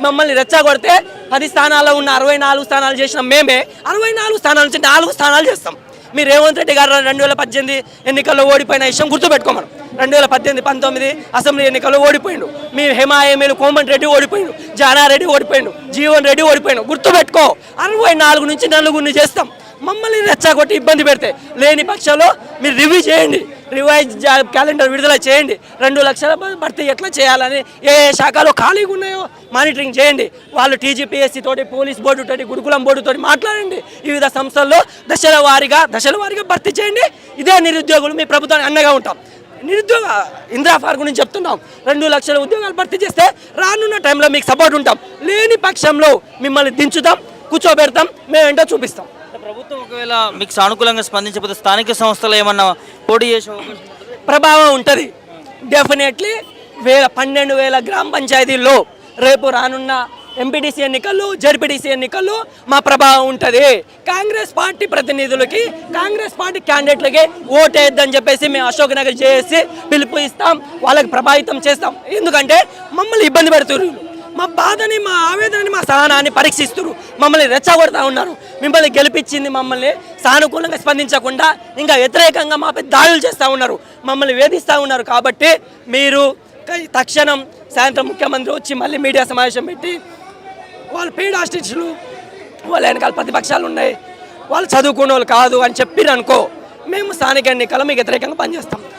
మమ్మల్ని రెచ్చగొడితే పది స్థానాల్లో ఉన్న అరవై నాలుగు స్థానాలు చేసిన మేమే అరవై నాలుగు స్థానాల నుంచి నాలుగు స్థానాలు చేస్తాం. మీ రేవంత్ రెడ్డి గారు రెండు వేల పద్దెనిమిది ఎన్నికల్లో ఓడిపోయిన విషయం గుర్తుపెట్టుకోమను రెండు వేల పద్దెనిమిది పంతొమ్మిది అసెంబ్లీ ఎన్నికల్లో ఓడిపోయిండు. మీ హేమా కోమన్ రెడ్డి ఓడిపోయిండు. జానారెడ్డి ఓడిపోయిండు. జీవన్ రెడ్డి ఓడిపోయిండు. గుర్తుపెట్టుకో అరవై నాలుగు నుంచి నలుగురిని చేస్తాం. మమ్మల్ని రెచ్చగొట్టి ఇబ్బంది పెడితే లేని పక్షంలో మీరు రివ్యూ చేయండి. రివైజ్ క్యాలెండర్ విడుదల చేయండి. రెండు లక్షల భర్తీ ఎట్లా చేయాలని ఏ ఏ శాఖలో ఖాళీగా ఉన్నాయో మానిటరింగ్ చేయండి. వాళ్ళు టీజీపీఎస్సీ తోటి పోలీస్ బోర్డు తోటి గురుకులం బోర్డు తోటి మాట్లాడండి. వివిధ సంస్థల్లో దశల వారీగా దశల వారీగా భర్తీ చేయండి. ఇదే నిరుద్యోగులు మీ ప్రభుత్వాన్ని అండగా ఉంటాం. నిరుద్యోగ ఇందిరా పార్క్ గురించి చెప్తున్నాం. రెండు లక్షల ఉద్యోగాలు భర్తీ చేస్తే రానున్న టైంలో మీకు సపోర్ట్ ఉంటాం. లేని పక్షంలో మిమ్మల్ని దించుతాం కూర్చోబెడతాం మేము చూపిస్తాం. ప్రభుత్వం ఒకవేళ మీకు సానుకూలంగా స్పందించకపోతే స్థానిక సంస్థలు ఏమన్నా పోటీ చేసే అవకాశం ప్రభావం ఉంటుంది. డెఫినెట్లీ వేల పన్నెండు వేల గ్రామ పంచాయతీల్లో రేపు రానున్న ఎంపీటీసీ ఎన్నికలు జడ్పీటీసీ ఎన్నికలు మా ప్రభావం ఉంటుంది. కాంగ్రెస్ పార్టీ ప్రతినిధులకి కాంగ్రెస్ పార్టీ క్యాండిడేట్లకి ఓటేద్దని చెప్పేసి మేము అశోక్ నగర్ చేసి పిలుపు ఇస్తాం వాళ్ళకి ప్రభావితం చేస్తాం. ఎందుకంటే మమ్మల్ని ఇబ్బంది పెడుతున్నారు మా బాధని మా ఆవేదనని మా సహనాన్ని పరీక్షిస్తున్నారు మమ్మల్ని రెచ్చగొడతా ఉన్నారు. మిమ్మల్ని గెలిపించింది మమ్మల్ని సానుకూలంగా స్పందించకుండా ఇంకా వ్యతిరేకంగా మాపై దాడులు చేస్తూ ఉన్నారు. మమ్మల్ని వేధిస్తూ ఉన్నారు కాబట్టి మీరు తక్షణం సాయంత్రం ముఖ్యమంత్రి వచ్చి మళ్ళీ మీడియా సమావేశం పెట్టి వాళ్ళ పెయిడ్ హాస్టేజ్లు వాళ్ళ వెనకాల ప్రతిపక్షాలు ఉన్నాయి. వాళ్ళు చదువుకున్న వాళ్ళు కాదు అని చెప్పిరనుకో మేము స్థానిక కల మీకు వ్యతిరేకంగా పనిచేస్తాం.